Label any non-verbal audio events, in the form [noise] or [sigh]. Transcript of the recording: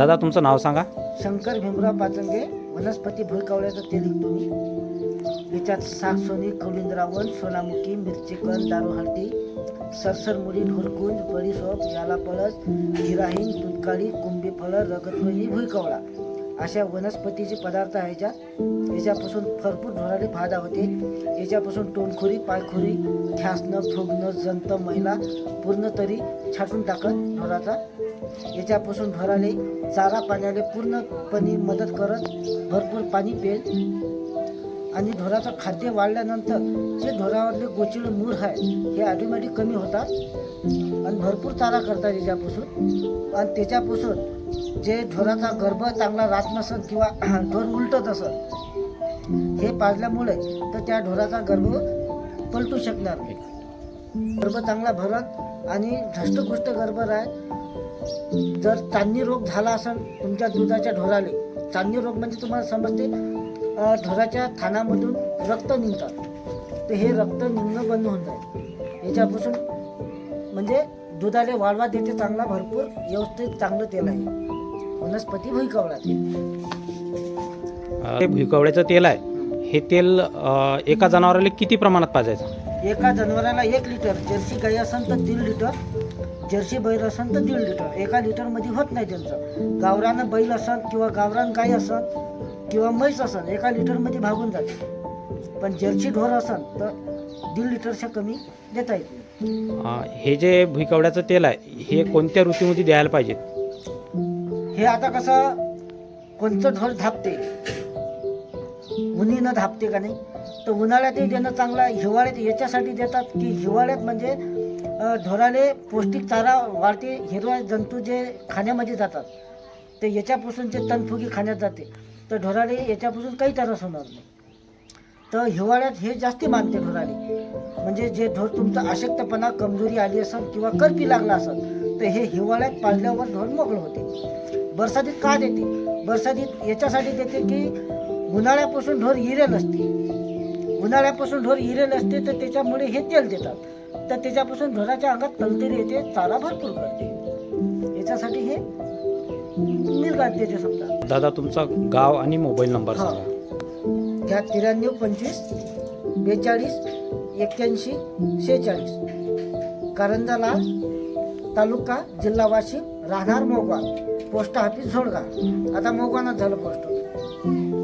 दादा तुमचं नाव सांगा. शंकर भीमराव पाचंगे वनस्पती भुईकावळ्याचं तेल विकतो मी. याच्यात सागसोनी कौलिंद्रावण सोनामुखी मिरचीकन दारू हळदी सरसर मुली ढोरकुंज बडीसोप याला पळस हिराहीन दुधकाळी कुंभी फळ रगतवळी भुईकवळा. अशा वनस्पतीचे पदार्थ आहे याच्यात याच्यापासून भरपूर ढोराले फायदा होते. याच्यापासून तोंडखोरी पायखोरी ख्यासणं फुगणं जंत मैला पूर्ण तरी छाटून टाकत ढोराचा याच्यापासून ढोराले चारा पाण्याने पूर्णपणे मदत करत भरपूर पाणी पेल. आणि ढोराचं खाद्य वाढल्यानंतर जे ढोरावरले गोचिड मूळ आहे हे ऑटोमॅटिक कमी होतात. आणि भरपूर चारा करतात याच्यापासून. आणि त्याच्यापासून जे ढोराचा गर्भ चांगला राहत नसत किंवा [clears throat] ढोर उलटत असत हे पाजल्यामुळे तर त्या ढोराचा गर्भ पलटू शकणार नाही. गर्भ चांगला भरत आणि धष्टपुष्ट गर्भ राहत जर चांदणी रोग झाला असेल तुमच्या दुधाच्या ढोराले चांदणी रोग म्हणजे तुम्हाला समजते ढोराच्या थानामधून रक्त निघतात. तर हे रक्त निघणं बंद होऊन जाईल. याच्यापासून म्हणजे दुधाले वाढवा देते चांगला भरपूर व्यवस्थित चांगलं तेल आहे. वनस्पती भुईकावळा तेल अ, हे भुईकवड्याचं तेल आहे. हे तेल अ, एका जनावराला किती प्रमाणात पाजायचं? एका जनावराला एक लिटर जर्सी गाई असेल तर दीड लिटर जर्सी बैल असेल तर दीड लिटर. एका लिटरमध्ये होत नाही त्यांचं. गावरानं बैल असेल किंवा गावरान गाई असेल किंवा म्हैस असेल एका लिटरमध्ये भागून जाते. पण जर्सी ढोर असेल तर दीड लिटरच्या कमी देता येत अ, हे जे भुईकवड्याचं तेल आहे हे कोणत्या ऋतूमध्ये द्यायला पाहिजे हे आता कसं कोणतं ढोर धापते? उन्हीनं धापते का नाही? तर उन्हाळ्यातही देणं चांगलं आहे हिवाळ्यात याच्यासाठी देतात की हिवाळ्यात म्हणजे ढोराले पौष्टिक चारा वाढते हिरवा जंतू जे खाण्यामध्ये जातात ते याच्यापासून जे तणफुगी खाण्यात जाते तर ढोराले याच्यापासून काही त्रास होणार नाही. तर हिवाळ्यात हे जास्ती मानते ढोराले. म्हणजे जे ढोर तुमचा अशक्तपणा कमजोरी आली असेल किंवा करपी लागला असेल तर हे हिवाळ्यात पाळल्यावर ढोर मोकळं होते. बरसातीत का देते? बरसातीत याच्यासाठी देते की उन्हाळ्यापासून ढोर हिरेल असते. उन्हाळ्यापासून ढोर हिरेल असते तर त्याच्यामुळे हे तेल देतात. तर त्याच्यापासून ढोराच्या अंगात तलतरी येते चारा भरपूर करते. याच्यासाठी हे निर्गात देते समजा. दादा तुमचा गाव आणि मोबाईल नंबर हा. सांगा. घ्या त्र्याण्णव पंचवीस बेचाळीस एक्क्याऐंशी शेहेचाळीस. कारंजाला तालुका जिल्हा वाशिम राहणार मोगवा. Post office Zodga. आता मोगवानाच झालं पोस्ट ऑफिस.